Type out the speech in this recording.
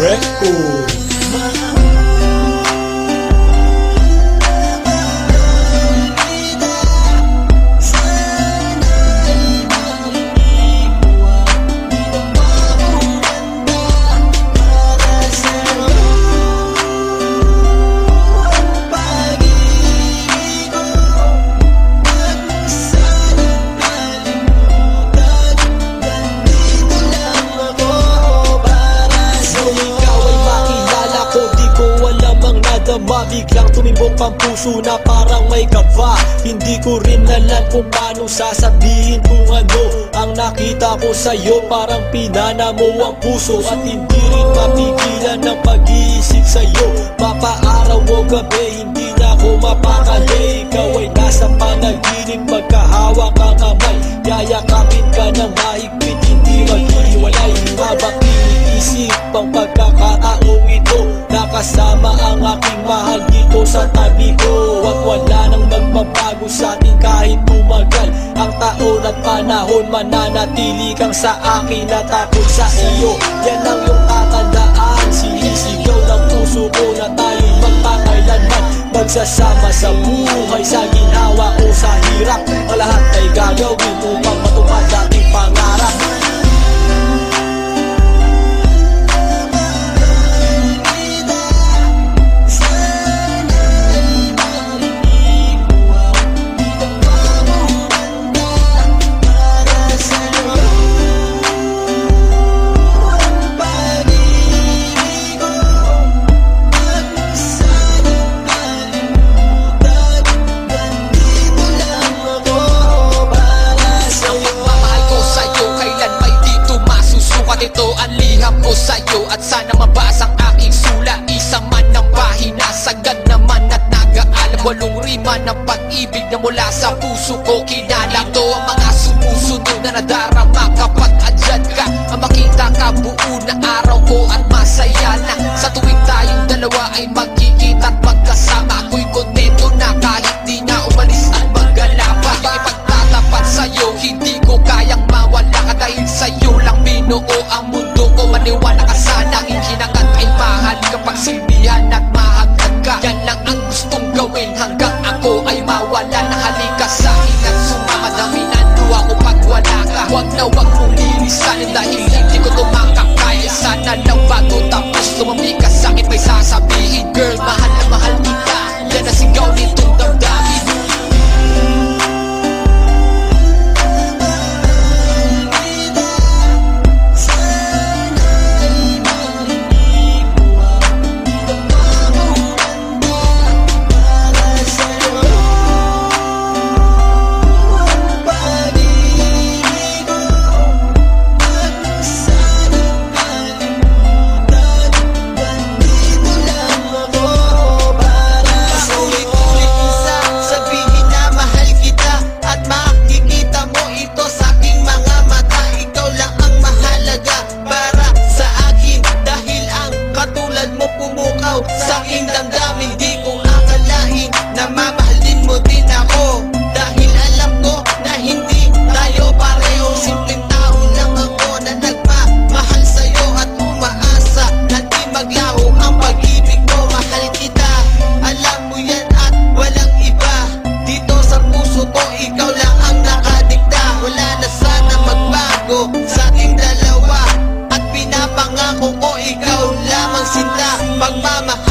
Records. Nadama Biglang tumimbok ang puso na parang may kaba. Hindi ko rin alam kung paano sasabihin kung ano Ang nakita ko sa'yo. Parang pinana mo ang puso At hindi rin mapigilan ang pag-iisip sa'yo. Mapaaraw o gabi Hindi ako mapakali Ikaw ay nasa panaginip. Magkahawak ang kamay Yayakapin ka ng mahigpit. Hindi maghiwalay Habang iniisip ang pagkakataong ito Nakasama ang aking mahal dito sa tabi ko. At wala nang magbabago sa atin kahit tumagal. Ang taon at panahon mananatili kang sa akin. At ako sa iyo. Yan ang iyong Magsasama sa buhay Sa ginawa o sa hirap. Ang lahat ay gagawin upang matupad ating pangarap sa'yo At sana mabasa ang aking sula. Isa man ang pahina Sagad naman at nag-aalam Walong rima ng pag-ibig na mula sa puso ko Kinala Ito ang mga sumusunod na nadarama Yan ang lamang sinta Pagmamahal